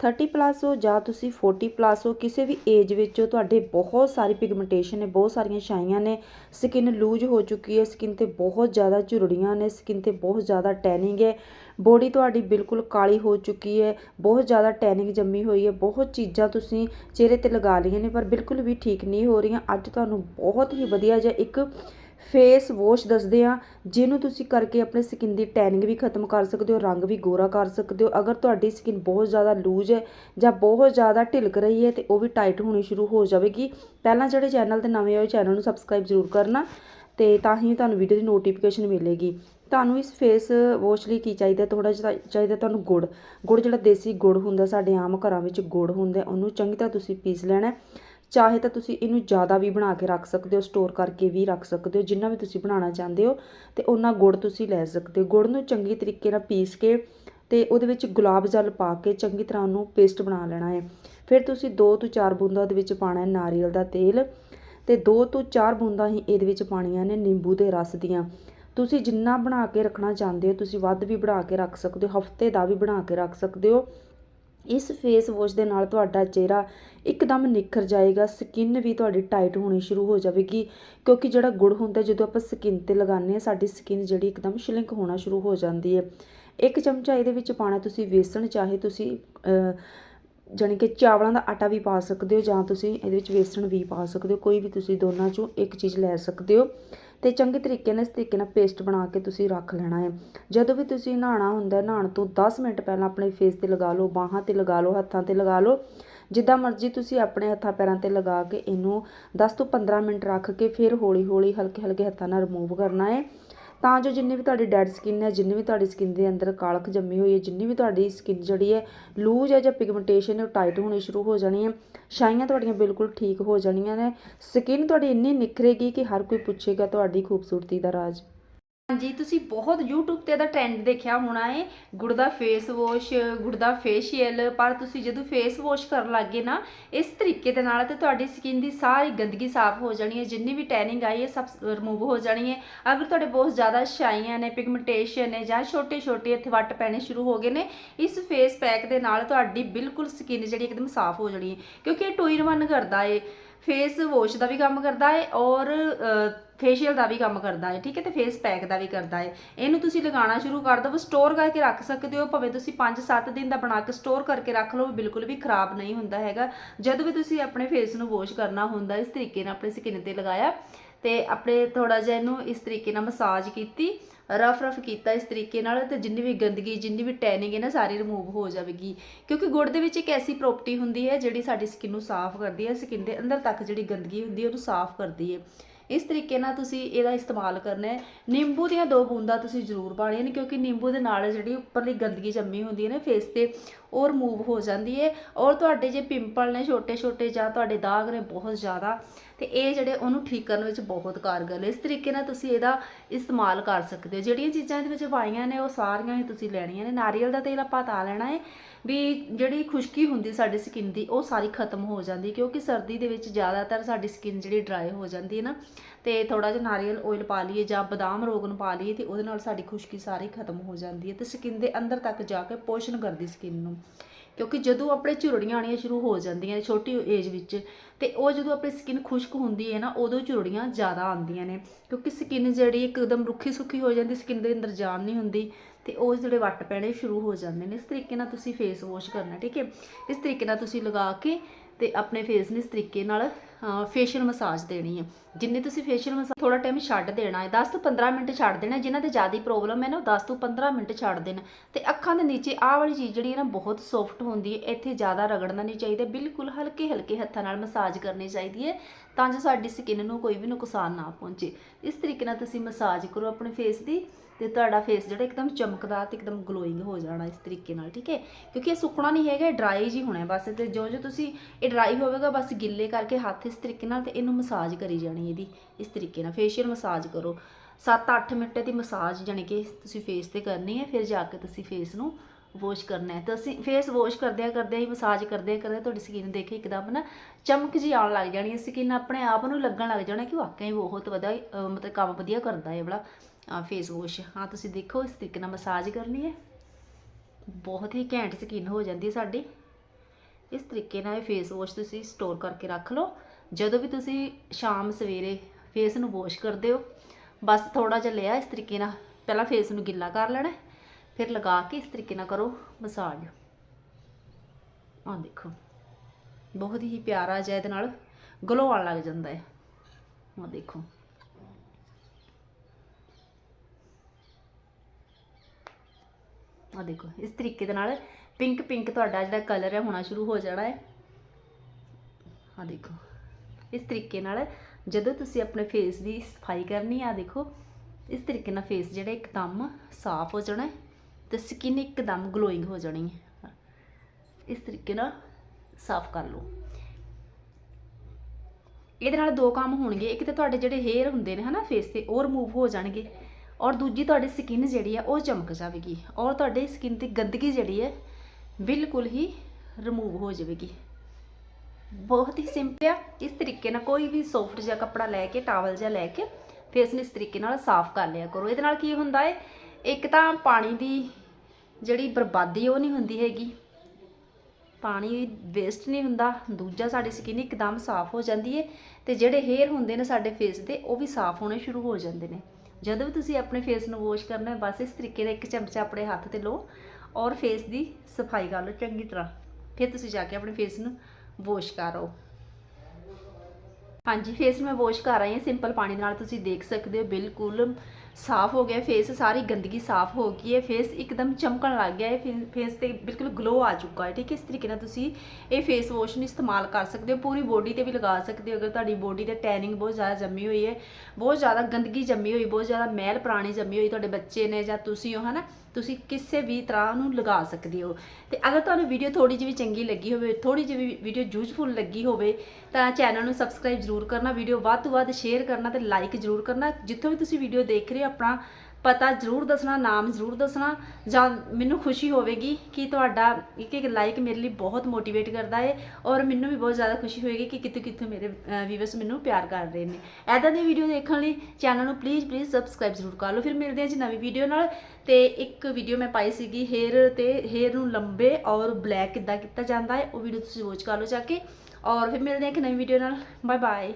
30 plus ਹੋ ਜਾਂ ਤੁਸੀਂ 40 ਪਲੱਸ ਹੋ, ਕਿਸੇ ਵੀ ਏਜ ਵਿੱਚ ਹੋ, ਤੁਹਾਡੇ ਬਹੁਤ ਸਾਰੀ ਪਿਗਮੈਂਟੇਸ਼ਨ ਨੇ, ਬਹੁਤ ਸਾਰੀਆਂ ਛਾਈਆਂ ਨੇ। ਸਕਿਨ ਲੂਜ ਹੋ ਚੁੱਕੀ ਹੈ ਸਕਿਨ ਤੇ ਬਹੁਤ ਜ਼ਿਆਦਾ ਝੁਰੜੀਆਂ ਨੇ ਸਕਿਨ ਤੇ ਬਹੁਤ ਜ਼ਿਆਦਾ ਟੈਨਿੰਗ ਹੈ। ਬੋਡੀ ਤੁਹਾਡੀ ਬਿਲਕੁਲ ਕਾਲੀ ਹੋ ਚੁੱਕੀ ਹੈ, ਬਹੁਤ ਜ਼ਿਆਦਾ ਟੈਨਿੰਗ ਜੰਮੀ ਹੋਈ ਹੈ, ਬਹੁਤ ਚੀਜ਼ਾਂ ਤੁਸੀਂ ਚਿਹਰੇ ਤੇ ਲਗਾ ਲਈਆਂ ਨੇ, ਪਰ ਬਿਲਕੁਲ ਵੀ ਠੀਕ ਨਹੀਂ ਹੋ ਰਹੀਆਂ। ਅੱਜ ਤੁਹਾਨੂੰ ਬਹੁਤ ਹੀ ਵਧੀਆ ਜਿਹਾ ਇੱਕ ਫੇਸ ਵਾਸ਼ ਦੱਸਦੇ ਆ, ਜਿਹਨੂੰ ਤੁਸੀਂ ਕਰਕੇ ਆਪਣੇ ਸਕਿਨ ਦੀ ਟੈਨਿੰਗ ਵੀ ਖਤਮ ਕਰ ਸਕਦੇ ਹੋ, ਰੰਗ ਵੀ ਗੋਰਾ ਕਰ ਸਕਦੇ ਹੋ। ਅਗਰ ਤੁਹਾਡੀ ਸਕਿਨ ਬਹੁਤ ਜ਼ਿਆਦਾ ਲੂਜ ਹੈ ਜਾਂ ਬਹੁਤ ਜ਼ਿਆਦਾ ਢਿਲਕ ਰਹੀ ਹੈ, ਤੇ ਉਹ ਵੀ ਟਾਈਟ ਹੋਣੀ ਸ਼ੁਰੂ ਹੋ ਜਾਵੇਗੀ। ਪਹਿਲਾਂ ਜਿਹੜੇ ਚੈਨਲ ਤੇ ਨਵੇਂ ਹੋਏ ਚੈਨਲ ਨੂੰ ਸਬਸਕ੍ਰਾਈਬ ਜ਼ਰੂਰ ਕਰਨਾ ਤੇ ਤਾਂ ਹੀ ਤੁਹਾਨੂੰ ਵੀਡੀਓ ਦੀ ਨੋਟੀਫਿਕੇਸ਼ਨ ਮਿਲੇਗੀ। ਤੁਹਾਨੂੰ ਇਸ ਫੇਸ ਵਾਸ਼ ਲਈ ਕੀ ਚਾਹੀਦਾ? ਥੋੜਾ ਜਿਹਾ ਚਾਹੀਦਾ ਤੁਹਾਨੂੰ ਗੁੜ। ਗੁੜ ਜਿਹੜਾ ਦੇਸੀ ਗੁੜ ਹੁੰਦਾ, ਸਾਡੇ ਆਮ ਘਰਾਂ ਵਿੱਚ ਗੁੜ ਹੁੰਦਾ, ਉਹਨੂੰ ਚੰਗੀ ਤਰ੍ਹਾਂ ਤੁਸੀਂ ਪੀਸ ਲੈਣਾ ਚਾਹੇ ਤਾਂ ਤੁਸੀਂ ਇਹਨੂੰ ਜ਼ਿਆਦਾ ਵੀ ਬਣਾ ਕੇ ਰੱਖ ਸਕਦੇ ਹੋ ਸਟੋਰ ਕਰਕੇ ਵੀ ਰੱਖ ਸਕਦੇ ਹੋ, ਜਿੰਨਾ ਵੀ ਤੁਸੀਂ ਬਣਾਉਣਾ ਚਾਹੁੰਦੇ ਹੋ, ਤੇ ਉਹਨਾਂ ਗੁੜ ਤੁਸੀਂ ਲੈ ਸਕਦੇ ਹੋ। ਗੁੜ ਨੂੰ ਚੰਗੀ ਤਰੀਕੇ ਨਾਲ ਪੀਸ ਕੇ ਤੇ ਉਹਦੇ ਵਿੱਚ ਗੁਲਾਬ ਜਲ ਪਾ ਕੇ ਚੰਗੀ ਤਰ੍ਹਾਂ ਉਹਨੂੰ ਪੇਸਟ ਬਣਾ ਲੈਣਾ ਹੈ। ਫਿਰ ਤੁਸੀਂ 2 ਤੋਂ 4 ਬੂੰਦਾਂ ਉਹਦੇ ਵਿੱਚ ਪਾਣਾ ਹੈ ਨਾਰੀਅਲ ਦਾ ਤੇਲ ਤੇ 2 ਤੋਂ 4 ਬੂੰਦਾਂ ਹੀ ਇਹਦੇ ਵਿੱਚ ਪਾਣੀਆਂ ਨੇ ਨਿੰਬੂ ਦੇ ਰਸ ਦੀਆਂ। ਤੁਸੀਂ ਜਿੰਨਾ ਬਣਾ ਕੇ ਰੱਖਣਾ ਚਾਹੁੰਦੇ ਹੋ, ਤੁਸੀਂ ਵੱਧ ਵੀ ਬਣਾ ਕੇ ਰੱਖ ਸਕਦੇ ਹੋ, ਹਫ਼ਤੇ ਦਾ ਵੀ ਬਣਾ ਕੇ ਰੱਖ ਸਕਦੇ ਹੋ। ਇਸ ਫੇਸ ਵਾਸ਼ ਦੇ ਨਾਲ ਤੁਹਾਡਾ ਚਿਹਰਾ ਇੱਕਦਮ ਨਿਖਰ ਜਾਏਗਾ ਸਕਿਨ ਵੀ ਤੁਹਾਡੀ ਟਾਈਟ ਹੋਣੀ ਸ਼ੁਰੂ ਹੋ ਜਾਵੇਗੀ ਕਿਉਂਕਿ ਜਿਹੜਾ ਗੁੜ ਹੁੰਦਾ ਜਦੋਂ ਆਪਾਂ ਸਕਿਨ ਤੇ ਲਗਾਉਂਦੇ ਹਾਂ ਸਾਡੀ ਸਕਿਨ ਜਿਹੜੀ ਇੱਕਦਮ ਸ਼ਿਲਿੰਕ ਹੋਣਾ ਸ਼ੁਰੂ ਹੋ ਜਾਂਦੀ ਹੈ। ਇੱਕ ਚਮਚਾ ਇਹਦੇ ਵਿੱਚ ਪਾਣਾ ਤੁਸੀਂ ਵੇਸਣ ਚਾਹੇ ਤੁਸੀਂ ਅਹ, ਜਾਣੀ ਕਿ ਚਾਵਲਾਂ ਦਾ ਆਟਾ ਵੀ ਪਾ ਸਕਦੇ ਹੋ ਜਾਂ ਤੁਸੀਂ ਇਹਦੇ ਵਿੱਚ ਵੇਸਣ ਵੀ ਪਾ ਸਕਦੇ ਹੋ ਕੋਈ ਵੀ ਤੁਸੀਂ ਦੋਨਾਂ ਚੋਂ ਇੱਕ ਚੀਜ਼ ਲੈ ਸਕਦੇ ਹੋ। ਤੇ ਚੰਗੇ ਤਰੀਕੇ ਨਾਲ ਇਸ ਤਰੀਕੇ ਨਾਲ ਪੇਸਟ ਬਣਾ ਕੇ ਤੁਸੀਂ ਰੱਖ ਲੈਣਾ ਹੈ। ਜਦੋਂ ਵੀ ਤੁਸੀਂ ਨਹਾਉਣਾ ਹੁੰਦਾ ਹੈ, ਨਹਾਉਣ ਤੋਂ 10 ਮਿੰਟ ਪਹਿਲਾਂ ਆਪਣੇ ਫੇਸ ਤੇ ਲਗਾ ਲਓ ਬਾਹਾਂ ਤੇ ਲਗਾ ਲਓ ਹੱਥਾਂ ਤੇ ਲਗਾ ਲਓ। ਜਿੱਦਾਂ ਮਰਜ਼ੀ ਤੁਸੀਂ ਆਪਣੇ ਹੱਥਾਂ ਪੈਰਾਂ ਤੇ ਲਗਾ ਕੇ ਇਹਨੂੰ 10 ਤੋਂ 15 ਮਿੰਟ ਰੱਖ ਕੇ ਫਿਰ ਹੌਲੀ ਹੌਲੀ ਹਲਕੇ ਹਲਕੇ ਹੱਥਾਂ ਨਾਲ ਰਿਮੂਵ ਕਰਨਾ ਹੈ। ਤਾਂ ਜੋ ਜਿੰਨੀ ਵੀ ਤੁਹਾਡੀ ਡੈਡ ਸਕਿਨ ਹੈ, ਜਿੰਨੀ ਵੀ ਤੁਹਾਡੀ ਸਕਿਨ ਦੇ ਅੰਦਰ ਕਾਲਖ ਜੰਮੀ ਹੋਈ ਹੈ, ਜਿੰਨੀ ਵੀ ਤੁਹਾਡੀ ਸਕਿਨ ਜਿਹੜੀ ਹੈ ਲੂਜ ਹੈ ਜਾਂ ਪਿਗਮੈਂਟੇਸ਼ਨ ਹੈ, ਉਹ ਟਾਈਟ ਹੋਣੀ ਸ਼ੁਰੂ ਹੋ ਜਾਣੀ ਹੈ। ਛਾਈਆਂ ਤੁਹਾਡੀਆਂ ਬਿਲਕੁਲ ਠੀਕ ਹੋ ਜਾਣੀਆਂ ਨੇ। ਸਕਿਨ ਤੁਹਾਡੀ ਇੰਨੀ ਨਿਖਰੇਗੀ ਕਿ ਹਰ ਕੋਈ ਪੁੱਛੇਗਾ ਤੁਹਾਡੀ ਖੂਬਸੂਰਤੀ ਦਾ ਰਾਜ਼। ਹਾਂਜੀ, ਤੁਸੀਂ ਬਹੁਤ YouTube ਤੇ ਇਹਦਾ ਟ੍ਰੈਂਡ ਦੇਖਿਆ ਹੋਣਾ ਹੈ ਗੁੜ ਦਾ ਫੇਸ ਵਾਸ਼ ਗੁੜ ਦਾ ਫੇਸ਼ੀਅਲ ਪਰ ਤੁਸੀਂ ਜਦੋਂ ਫੇਸ ਵਾਸ਼ ਕਰਨ ਲੱਗੇ ਨਾ, ਇਸ ਤਰੀਕੇ ਦੇ ਨਾਲ ਤੇ ਤੁਹਾਡੀ ਸਕਿਨ ਦੀ ਸਾਰੀ ਗੰਦਗੀ ਸਾਫ਼ ਹੋ ਜਾਣੀ ਹੈ ਜਿੰਨੀ ਵੀ ਟੈਨਿੰਗ ਆਈ ਹੈ ਸਭ ਰਿਮੂਵ ਹੋ ਜਾਣੀ ਹੈ ਅਗਰ ਤੁਹਾਡੇ ਬਹੁਤ ਜ਼ਿਆਦਾ ਸ਼ਾਈਆਂ ਨੇ ਪਿਗਮੈਂਟੇਸ਼ਨ ਨੇ ਜਾਂ ਛੋਟੇ ਛੋਟੇ ਇੱਥੇ ਵੱਟ ਪੈਣੇ ਸ਼ੁਰੂ ਹੋ ਗਏ ਨੇ, ਇਸ ਫੇਸ ਪੈਕ ਦੇ ਨਾਲ ਤੁਹਾਡੀ ਬਿਲਕੁਲ ਸਕਿਨ ਜਿਹੜੀ ਇੱਕਦਮ ਸਾਫ਼ ਹੋ ਜਾਣੀ ਹੈ ਕਿਉਂਕਿ ਇਹ ਟੂ ਇਨ ਵਨ ਕਰਦਾ ਹੈ ਫੇਸ ਵਾਸ਼ ਦਾ ਵੀ ਕੰਮ ਕਰਦਾ ਹੈ ਔਰ ਫੇਸ਼ੀਅਲ ਦਾ ਵੀ ਕੰਮ ਕਰਦਾ ਹੈ ਠੀਕ ਹੈ ਤੇ ਫੇਸ ਪੈਕ ਦਾ ਵੀ ਕਰਦਾ ਹੈ ਇਹਨੂੰ ਤੁਸੀਂ ਲਗਾਉਣਾ ਸ਼ੁਰੂ ਕਰ ਦਿਓ ਸਟੋਰ ਕਰਕੇ ਰੱਖ ਸਕਦੇ ਹੋ, ਭਾਵੇਂ ਤੁਸੀਂ 5-7 ਦਿਨ ਦਾ ਬਣਾ ਕੇ ਸਟੋਰ ਕਰਕੇ ਰੱਖ ਲਓ ਬਿਲਕੁਲ ਵੀ ਖਰਾਬ ਨਹੀਂ ਹੁੰਦਾ ਹੈਗਾ। ਜਦੋਂ ਵੀ ਤੁਸੀਂ ਆਪਣੇ ਫੇਸ ਨੂੰ ਵਾਸ਼ ਕਰਨਾ ਹੁੰਦਾ, ਇਸ ਤਰੀਕੇ ਨਾਲ ਆਪਣੇ ਸਕਿਨ ਤੇ ਲਗਾਇਆ। ਤੇ ਆਪਣੇ ਥੋੜਾ ਜਿਹਾ ਇਹਨੂੰ ਇਸ ਤਰੀਕੇ ਨਾਲ ਮਸਾਜ ਕੀਤੀ ਰਫ ਰਫ ਕੀਤਾ ਇਸ ਤਰੀਕੇ ਨਾਲ ਤੇ ਜਿੰਨੀ ਵੀ ਗੰਦਗੀ, ਜਿੰਨੀ ਵੀ ਟੈਨਿੰਗ ਹੈ ਨਾ, ਸਾਰੀ ਰਿਮੂਵ ਹੋ ਜਾਵੇਗੀ। ਕਿਉਂਕਿ ਗੁੜ ਦੇ ਵਿੱਚ ਇੱਕ ਐਸੀ ਪ੍ਰੋਪਰਟੀ ਹੁੰਦੀ ਹੈ ਜਿਹੜੀ ਸਾਡੀ ਸਕਿਨ ਨੂੰ ਸਾਫ਼ ਕਰਦੀ ਹੈ ਸਕਿਨ ਦੇ ਅੰਦਰ ਤੱਕ ਜਿਹੜੀ ਗੰਦਗੀ ਹੁੰਦੀ ਹੈ, ਉਹਨੂੰ ਸਾਫ਼ ਕਰਦੀ ਹੈ। ਇਸ ਤਰੀਕੇ ਨਾਲ ਤੁਸੀਂ ਇਹਦਾ ਇਸਤੇਮਾਲ ਕਰਨਾ ਹੈ। ਨਿੰਬੂ ਦੀਆਂ ਦੋ ਬੂੰਦਾਂ ਤੁਸੀਂ ਜ਼ਰੂਰ ਪਾਉਣੀਆਂ ਨੇ, ਕਿਉਂਕਿ ਨਿੰਬੂ ਦੇ ਨਾਲ ਜਿਹੜੀ ਉੱਪਰਲੀ ਗੰਦਗੀ ਜੰਮੀ ਹੁੰਦੀ ਹੈ ਨਾ ਫੇਸ ਤੇ, ਉਹ ਰਿਮੂਵ ਹੋ ਜਾਂਦੀ ਹੈ। ਔਰ ਤੁਹਾਡੇ ਜੇ ਪਿੰਪਲ ਨੇ ਛੋਟੇ ਛੋਟੇ ਜਾਂ ਤੁਹਾਡੇ ਦਾਗ ਨੇ ਬਹੁਤ ਜ਼ਿਆਦਾ, ਤੇ ਇਹ ਜਿਹੜੇ ਉਹਨੂੰ ਠੀਕ ਕਰਨ ਵਿੱਚ ਬਹੁਤ ਕਾਰਗਰ ਨੇ। ਇਸ ਤਰੀਕੇ ਨਾਲ ਤੁਸੀਂ ਇਹਦਾ ਇਸਤੇਮਾਲ ਕਰ ਸਕਦੇ ਹੋ। ਜਿਹੜੀਆਂ ਚੀਜ਼ਾਂ ਇਹਦੇ ਵਿੱਚ ਪਾਈਆਂ ਨੇ, ਉਹ ਸਾਰੀਆਂ ਹੀ ਤੁਸੀਂ ਲੈਣੀਆਂ ਨੇ। ਨਾਰੀਅਲ ਦਾ ਤੇਲ ਆਪਾਂ ਤਾਂ ਲੈਣਾ ਹੈ ਵੀ ਜਿਹੜੀ ਖੁਸ਼ਕੀ ਹੁੰਦੀ ਸਾਡੀ ਸਕਿਨ ਦੀ, ਉਹ ਸਾਰੀ ਖਤਮ ਹੋ ਜਾਂਦੀ ਕਿਉਂਕਿ ਸਰਦੀ ਦੇ ਵਿੱਚ ਜ਼ਿਆਦਾਤਰ ਸਾਡੀ ਸਕਿਨ ਜਿਹੜੀ ਡਰਾਈ ਹੋ ਜਾਂਦੀ ਹੈ ਨਾ ਤੇ ਥੋੜਾ ਜਿਹਾ ਨਾਰੀਅਲ ਆਇਲ ਪਾ ਲਈਏ ਜਾਂ ਬਦਾਮ ਰੋਗਨ ਪਾ ਲਈਏ ਤੇ ਉਹਦੇ ਨਾਲ ਸਾਡੀ ਖੁਸ਼ਕੀ ਸਾਰੀ ਖਤਮ ਹੋ ਜਾਂਦੀ ਹੈ ਤੇ ਸਕਿਨ ਦੇ ਅੰਦਰ ਤੱਕ ਜਾ ਕੇ ਪੋਸ਼ਣ ਕਰਦੀ ਸਕਿਨ ਨੂੰ। ਕਿਉਂਕਿ ਜਦੋਂ ਆਪਣੇ ਝੁਰੜੀਆਂ ਆਣੀਆਂ ਸ਼ੁਰੂ ਹੋ ਜਾਂਦੀਆਂ ਨੇ ਛੋਟੀ ਏਜ ਵਿੱਚ ਤੇ ਉਹ ਜਦੋਂ ਆਪਣੀ ਸਕਿਨ ਖੁਸ਼ਕ ਹੁੰਦੀ ਹੈ ਨਾ, ਉਦੋਂ ਝੁਰੜੀਆਂ ਜ਼ਿਆਦਾ ਆਉਂਦੀਆਂ ਨੇ। ਕਿਉਂਕਿ ਸਕਿਨ ਜਿਹੜੀ ਇੱਕਦਮ ਰੁੱਖੀ ਸੁੱਕੀ ਹੋ ਜਾਂਦੀ, ਸਕਿਨ ਦੇ ਅੰਦਰ ਜਾਨ ਨਹੀਂ ਹੁੰਦੀ ਤੇ ਉਹ ਜਿਹੜੇ ਵੱਟ ਪੈਣੇ ਸ਼ੁਰੂ ਹੋ ਜਾਂਦੇ ਨੇ। ਇਸ ਤਰੀਕੇ ਨਾਲ ਤੁਸੀਂ ਫੇਸ ਵਾਸ਼ ਕਰਨਾ, ਠੀਕ ਹੈ? ਇਸ ਤਰੀਕੇ ਨਾਲ ਤੁਸੀਂ ਲਗਾ ਕੇ ਤੇ ਆਪਣੇ ਫੇਸ ਨੂੰ ਇਸ ਤਰੀਕੇ ਨਾਲ ਫੇਸ਼ੀਅਲ ਮਸਾਜ ਦੇਣੀ ਹੈ ਜਿੰਨੇ ਤੁਸੀਂ ਫੇਸ਼ੀਅਲ ਮਸਾਜ ਥੋੜਾ ਟਾਈਮ ਛੱਡ ਦੇਣਾ ਹੈ 10 ਤੋਂ 15 ਮਿੰਟ ਛੱਡ ਦੇਣਾ ਜਿਨ੍ਹਾਂ ਤੇ ਜ਼ਿਆਦਾ ਪ੍ਰੋਬਲਮ ਹੈ ਨਾ, ਉਹ 10 ਤੋਂ 15 ਮਿੰਟ ਛੱਡ ਦੇਣ। ਤੇ ਅੱਖਾਂ ਦੇ ਨੀਚੇ ਆਹ ਵਾਲੀ ਚੀਜ਼ ਜਿਹੜੀ ਹੈ ਨਾ, ਬਹੁਤ ਸੌਫਟ ਹੁੰਦੀ ਹੈ, ਇੱਥੇ ਜ਼ਿਆਦਾ ਰਗੜਨਾ ਨਹੀਂ ਚਾਹੀਦਾ, ਬਿਲਕੁਲ ਹਲਕੇ ਹਲਕੇ ਹੱਥਾਂ ਨਾਲ ਮਸਾਜ ਕਰਨੀ ਚਾਹੀਦੀ ਹੈ, ਤਾਂ ਜੋ ਸਾਡੀ ਸਕਿਨ ਨੂੰ ਕੋਈ ਵੀ ਨੁਕਸਾਨ ਨਾ ਪਹੁੰਚੇ। ਇਸ ਤਰੀਕੇ ਨਾਲ ਤੁਸੀਂ ਮਸਾਜ ਕਰੋ ਆਪਣੇ ਫੇਸ ਦੀ, ਤੇ ਤੁਹਾਡਾ ਫੇਸ ਜਿਹੜਾ ਇੱਕਦਮ ਚਮਕਦਾਰ ਤੇ ਇੱਕਦਮ ਗਲੋਇੰਗ ਹੋ ਜਾਣਾ ਇਸ ਤਰੀਕੇ ਨਾਲ, ਠੀਕ ਹੈ? ਕਿਉਂਕਿ ਇਹ ਸੁੱਕਣਾ ਨਹੀਂ ਹੈਗਾ ਡਰਾਈ ਜੀ ਹੋਣਾ ਬਸ, ਤੇ ਜੋ ਜੋ ਤੁਸੀਂ, ਇਹ ਡਰਾਈ ਹੋਵੇਗਾ, ਬਸ ਗਿੱਲੇ ਕਰਕੇ ਹੱਥ ਇਸ ਤਰੀਕੇ ਨਾਲ ਤੇ ਇਹਨੂੰ ਮਸਾਜ ਕਰੀ ਜਾਣੀ ਇਹਦੀ, ਇਸ ਤਰੀਕੇ ਨਾਲ। ਫੇਸ਼ੀਅਲ ਮਸਾਜ ਕਰੋ। 7-8 ਮਿੰਟ ਦੀ ਮਸਾਜ ਜਾਣੀ ਕਿ ਤੁਸੀਂ ਫੇਸ ਤੇ ਕਰਨੀ ਹੈ, ਫਿਰ ਜਾ ਕੇ ਤੁਸੀਂ ਫੇਸ ਨੂੰ ਵਾਸ਼ ਕਰਨਾ ਹੈ। ਤਾਂ ਅਸੀਂ ਫੇਸ ਵਾਸ਼ ਕਰਦਿਆਂ ਕਰਦਿਆਂ ਹੀ ਮਸਾਜ ਕਰਦਿਆਂ ਕਰਦਿਆਂ ਤੁਹਾਡੀ ਸਕਿਨ ਦੇਖੇ ਇੱਕਦਮ ਨਾ ਚਮਕ ਜੀ ਆਉਣ ਲੱਗ ਜਾਣੀ ਹੈ। ਸਕਿਨ ਆਪਣੇ ਆਪ ਨੂੰ ਲੱਗਣ ਲੱਗ ਜਾਣਾ ਕਿ ਵਾਕਿਆ ਵਾਕਈ ਬਹੁਤ ਵਧੀਆ ਮਤਲਬ ਕੰਮ ਵਧੀਆ ਕਰਦਾ ਹੈ ਇਹ ਫੇਸ ਵਾਸ਼ ਹਾਂ, ਤੁਸੀਂ ਦੇਖੋ ਇਸ ਤਰੀਕੇ ਨਾਲ ਮਸਾਜ ਕਰਨੀ ਹੈ। ਬਹੁਤ ਹੀ ਘੈਂਟ ਸਕਿਨ ਹੋ ਜਾਂਦੀ ਹੈ ਸਾਡੀ। ਇਸ ਤਰੀਕੇ ਨਾਲ ਇਹ ਫੇਸ ਵਾਸ਼ ਤੁਸੀਂ ਸਟੋਰ ਕਰਕੇ ਰੱਖ ਲਓ। ਜਦੋਂ ਵੀ ਤੁਸੀਂ ਸ਼ਾਮ ਸਵੇਰੇ ਫੇਸ ਨੂੰ ਵਾਸ਼ ਕਰਦੇ ਹੋ, ਬਸ ਥੋੜਾ ਜਿਹਾ ਲਿਆ ਇਸ ਤਰੀਕੇ ਨਾਲ। ਪਹਿਲਾਂ ਫੇਸ ਨੂੰ ਗਿੱਲਾ ਕਰ ਲੈਣਾ ਫਿਰ ਲਗਾ ਕੇ ਇਸ ਤਰੀਕੇ ਨਾਲ ਕਰੋ ਮਸਾਜ ਆਹ ਦੇਖੋ, ਬਹੁਤ ਹੀ ਪਿਆਰਾ ਜਿਹਾ ਇਹਦੇ ਨਾਲ ਗਲੋ ਆਉਣ ਲੱਗ ਜਾਂਦਾ ਹੈ। ਆਹ ਦੇਖੋ। ਆ ਦੇਖੋ, ਇਸ ਤਰੀਕੇ ਦੇ ਨਾਲ ਪਿੰਕ ਪਿੰਕ ਤੁਹਾਡਾ ਜਿਹੜਾ ਕਲਰ ਹੈ, ਹੋਣਾ ਸ਼ੁਰੂ ਹੋ ਜਾਣਾ ਹੈ। ਆ ਦੇਖੋ। ਇਸ ਤਰੀਕੇ ਨਾਲ ਜਦੋਂ ਤੁਸੀਂ ਆਪਣੇ ਫੇਸ ਦੀ ਸਫ਼ਾਈ ਕਰਨੀ ਆ, ਦੇਖੋ, ਇਸ ਤਰੀਕੇ ਨਾਲ ਫੇਸ ਜਿਹੜਾ ਇੱਕਦਮ ਸਾਫ਼ ਹੋ ਜਾਣਾ ਹੈ ਤੇ ਸਕਿਨ ਇੱਕਦਮ ਗਲੋਇੰਗ ਹੋ ਜਾਣੀ ਹੈ। ਇਸ ਤਰੀਕੇ ਨਾਲ ਸਾਫ਼ ਕਰ ਲਓ। ਇਹਦੇ ਨਾਲ ਦੋ ਕੰਮ ਹੋਣਗੇ। ਇੱਕ ਤਾਂ ਤੁਹਾਡੇ ਜਿਹੜੇ ਹੇਅਰ ਹੁੰਦੇ ਨੇ ਹਨਾ ਫੇਸ ਤੇ, ਉਹ ਰਿਮੂਵ ਹੋ ਜਾਣਗੇ ਔਰ ਦੂਜੀ ਤੁਹਾਡੀ ਸਕਿਨ ਜਿਹੜੀ ਆ, ਉਹ ਚਮਕ ਜਾਵੇਗੀ ਔਰ ਤੁਹਾਡੇ ਸਕਿਨ ਤੇ ਗੰਦਗੀ ਜਿਹੜੀ ਹੈ, ਬਿਲਕੁਲ ਹੀ ਰਿਮੂਵ ਹੋ ਜਾਵੇਗੀ। ਬਹੁਤ ਹੀ ਸਿੰਪਲ ਆ। ਇਸ ਤਰੀਕੇ ਨਾਲ ਕੋਈ ਵੀ ਸੌਫਟ ਜਿਹਾ ਕੱਪੜਾ ਲੈ ਕੇ ਟਾਵਲ ਜਿਹਾ ਲੈ ਕੇ ਫੇਸ ਨੂੰ ਇਸ ਤਰੀਕੇ ਨਾਲ ਸਾਫ਼ ਕਰ ਲਿਆ ਕਰੋ। ਇਹਦੇ ਨਾਲ ਕੀ ਹੁੰਦਾ ਹੈ ਇੱਕ ਤਾਂ ਪਾਣੀ ਦੀ ਜਿਹੜੀ ਬਰਬਾਦੀ ਉਹ ਨਹੀਂ ਹੁੰਦੀ ਹੈਗੀ। ਪਾਣੀ ਵੇਸਟ ਨਹੀਂ ਹੁੰਦਾ। ਦੂਜਾ ਸਾਡੀ ਸਕਿਨ ਇੱਕਦਮ ਸਾਫ਼ ਹੋ ਜਾਂਦੀ ਹੈ ਤੇ ਜਿਹੜੇ ਹੇਅਰ ਹੁੰਦੇ ਨੇ ਸਾਡੇ ਫੇਸ ਦੇ, ਉਹ ਵੀ ਸਾਫ਼ ਹੋਣੇ ਸ਼ੁਰੂ ਹੋ ਜਾਂਦੇ ਨੇ। ਜਦੋਂ ਵੀ ਤੁਸੀਂ ਆਪਣੇ ਫੇਸ ਨੂੰ ਵਾਸ਼ ਕਰਨਾ ਹੈ ਬਸ ਇਸ ਤਰੀਕੇ ਦਾ ਇੱਕ ਚਮਚਾ ਆਪਣੇ ਹੱਥ ਤੇ ਲਓ ਔਰ ਫੇਸ ਦੀ ਸਫ਼ਾਈ ਕਰ ਲਓ ਚੰਗੀ ਤਰ੍ਹਾਂ। ਫਿਰ ਤੁਸੀਂ ਜਾ ਕੇ ਆਪਣੇ ਫੇਸ ਨੂੰ ਵਾਸ਼ ਕਰੋ। ਹਾਂਜੀ ਫੇਸ ਮੈਂ ਵਾਸ਼ ਕਰ ਰਹੀ ਹਾਂ। ਸਿੰਪਲ ਪਾਣੀ ਨਾਲ ਤੁਸੀਂ ਦੇਖ ਸਕਦੇ ਹੋ, ਬਿਲਕੁਲ ਸਾਫ਼ ਹੋ ਗਿਆ ਫੇਸ ਸਾਰੀ ਗੰਦਗੀ ਸਾਫ਼ ਹੋ ਗਈ ਹੈ ਫੇਸ ਇੱਕਦਮ ਚਮਕਣ ਲੱਗ ਗਿਆ ਹੈ ਫੇਸ ਤੇ ਬਿਲਕੁਲ ਗਲੋ ਆ ਚੁੱਕਾ ਹੈ, ਠੀਕ ਹੈ, ਇਸ ਤਰੀਕੇ ਨਾਲ ਤੁਸੀਂ ਇਹ ਫੇਸ ਵਾਸ਼ ਨੂੰ ਇਸਤੇਮਾਲ ਕਰ ਸਕਦੇ ਹੋ, ਪੂਰੀ ਬੋਡੀ ਤੇ ਵੀ ਲਗਾ ਸਕਦੇ ਹੋ, ਅਗਰ ਤੁਹਾਡੀ ਬੋਡੀ ਤੇ ਟੈਨਿੰਗ ਬਹੁਤ ਜ਼ਿਆਦਾ ਜੰਮੀ ਹੋਈ ਹੈ, ਬਹੁਤ ਜ਼ਿਆਦਾ ਗੰਦਗੀ ਜੰਮੀ ਹੋਈ, ਬਹੁਤ ਜ਼ਿਆਦਾ ਮੈਲ ਪੁਰਾਣੀ ਜੰਮੀ ਹੋਈ, ਤੁਹਾਡੇ ਬੱਚੇ ਨੇ ਜਾਂ ਤੁਸੀਂ ਹੋ, ਹਨਾ, ਤੁਸੀਂ ਕਿਸੇ ਵੀ ਤਰ੍ਹਾਂ ਨੂੰ ਲਗਾ ਸਕਦੇ ਹੋ, ਤੇ ਅਗਰ ਤੁਹਾਨੂੰ ਵੀਡੀਓ ਥੋੜੀ ਜਿਹੀ ਵੀ ਚੰਗੀ ਲੱਗੀ ਹੋਵੇ ਥੋੜੀ ਜਿਹੀ ਵੀਡੀਓ ਯੂਜ਼ਫੁਲ ਲੱਗੀ ਹੋਵੇ, ਤਾਂ ਚੈਨਲ ਨੂੰ ਸਬਸਕ੍ਰਾਈਬ ਜ਼ਰੂਰ ਕਰਨਾ ਵੀਡੀਓ ਵੱਧ ਤੋਂ ਵੱਧ ਸ਼ੇਅਰ ਕਰਨਾ ਤੇ ਲਾਈਕ ਜ਼ਰੂਰ ਕਰਨਾ, ਜਿੱਥੋਂ ਵੀ ਤੁਸੀਂ ਵੀਡੀਓ ਦੇਖ ਰਹੇ ਹੋ ਆਪਣਾ ਪਤਾ ਜ਼ਰੂਰ ਦੱਸਣਾ, ਨਾਮ ਜ਼ਰੂਰ ਦੱਸਣਾ, ਜਾਂ ਮੈਨੂੰ ਖੁਸ਼ੀ ਹੋਵੇਗੀ ਕਿ ਤੁਹਾਡਾ ਇੱਕ ਇੱਕ ਲਾਈਕ ਮੇਰੇ ਲਈ ਬਹੁਤ ਮੋਟੀਵੇਟ ਕਰਦਾ ਹੈ ਔਰ ਮੈਨੂੰ ਵੀ ਬਹੁਤ ਜ਼ਿਆਦਾ ਖੁਸ਼ੀ ਹੋਏਗੀ ਕਿ ਕਿਤੇ ਕਿਤੇ ਮੇਰੇ ਵੀਵਰਸ ਮੈਨੂੰ ਪਿਆਰ ਕਰ ਰਹੇ ਨੇ। ਐਦਾਂ ਦੀ ਵੀਡੀਓ ਦੇਖਣ ਲਈ ਚੈਨਲ ਨੂੰ ਪਲੀਜ਼ ਪਲੀਜ਼ ਸਬਸਕ੍ਰਾਈਬ ਜ਼ਰੂਰ ਕਰ ਲਓ। ਫਿਰ ਮਿਲਦੇ ਹਾਂ ਜੀ ਨਵੀਂ ਵੀਡੀਓ ਨਾਲ। ਤੇ ਇੱਕ ਵੀਡੀਓ ਮੈਂ ਪਾਈ ਸੀਗੀ ਹੇਅਰ ਤੇ ਹੇਅਰ ਨੂੰ ਲੰਬੇ ਔਰ ਬਲੈਕ ਕਿੱਦਾਂ ਕੀਤਾ ਜਾਂਦਾ ਹੈ ਉਹ ਵੀਡੀਓ ਤੁਸੀਂ ਵਾਚ ਕਰ ਲਓ ਜਾ ਕੇ। ਔਰ ਫਿਰ ਮਿਲਦੇ ਹਾਂ ਇੱਕ ਨਵੀਂ ਵੀਡੀਓ ਨਾਲ। Bye bye